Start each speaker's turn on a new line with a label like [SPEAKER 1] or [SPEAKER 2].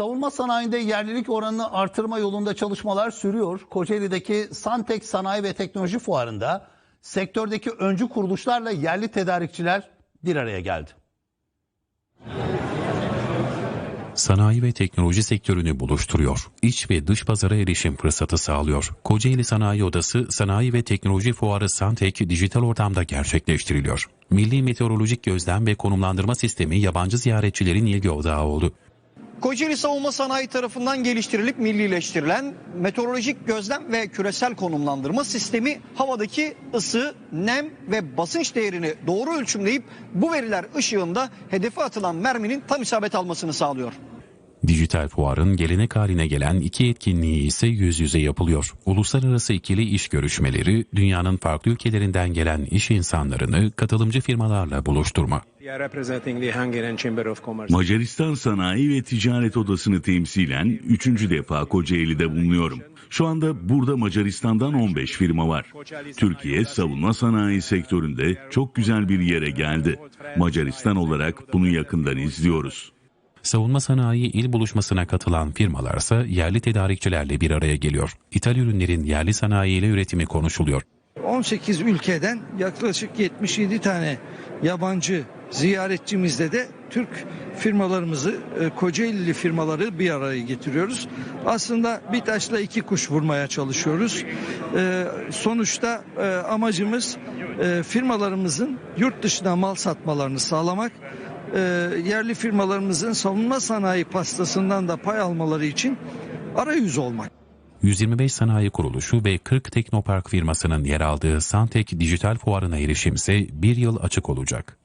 [SPEAKER 1] Savunma sanayinde yerlilik oranını artırma yolunda çalışmalar sürüyor. Kocaeli'deki Santek Sanayi ve Teknoloji Fuarı'nda sektördeki öncü kuruluşlarla yerli tedarikçiler bir araya geldi.
[SPEAKER 2] Sanayi ve teknoloji sektörünü buluşturuyor. İç ve dış pazara erişim fırsatı sağlıyor. Kocaeli Sanayi Odası Sanayi ve Teknoloji Fuarı Santek dijital ortamda gerçekleştiriliyor. Milli Meteorolojik Gözlem ve Konumlandırma Sistemi yabancı ziyaretçilerin ilgi odağı oldu.
[SPEAKER 3] Kocaeli Savunma Sanayi tarafından geliştirilip millileştirilen meteorolojik gözlem ve küresel konumlandırma sistemi havadaki ısı, nem ve basınç değerini doğru ölçümleyip bu veriler ışığında hedefe atılan merminin tam isabet almasını sağlıyor.
[SPEAKER 2] Dijital fuarın gelenek haline gelen iki etkinliği ise yüz yüze yapılıyor. Uluslararası ikili iş görüşmeleri, dünyanın farklı ülkelerinden gelen iş insanlarını katılımcı firmalarla buluşturma.
[SPEAKER 4] Macaristan Sanayi ve Ticaret Odası'nı temsilen üçüncü defa Kocaeli'de bulunuyorum. Şu anda burada Macaristan'dan 15 firma var. Türkiye savunma sanayi sektöründe çok güzel bir yere geldi. Macaristan olarak bunu yakından izliyoruz.
[SPEAKER 2] Savunma sanayi il buluşmasına katılan firmalarsa yerli tedarikçilerle bir araya geliyor. İthal ürünlerin yerli sanayiyle üretimi konuşuluyor.
[SPEAKER 5] 18 ülkeden yaklaşık 77 tane yabancı ziyaretçimizle de Türk firmalarımızı, e, Kocaelili firmaları bir araya getiriyoruz. Aslında bir taşla iki kuş vurmaya çalışıyoruz. E, Sonuçta e, amacımız firmalarımızın yurt dışına mal satmalarını sağlamak. E, Yerli firmalarımızın savunma sanayi pastasından da pay almaları için arayüz olmak.
[SPEAKER 2] 125 sanayi kuruluşu ve 40 teknopark firmasının yer aldığı Santek Dijital Fuarı'na erişim ise bir yıl açık olacak.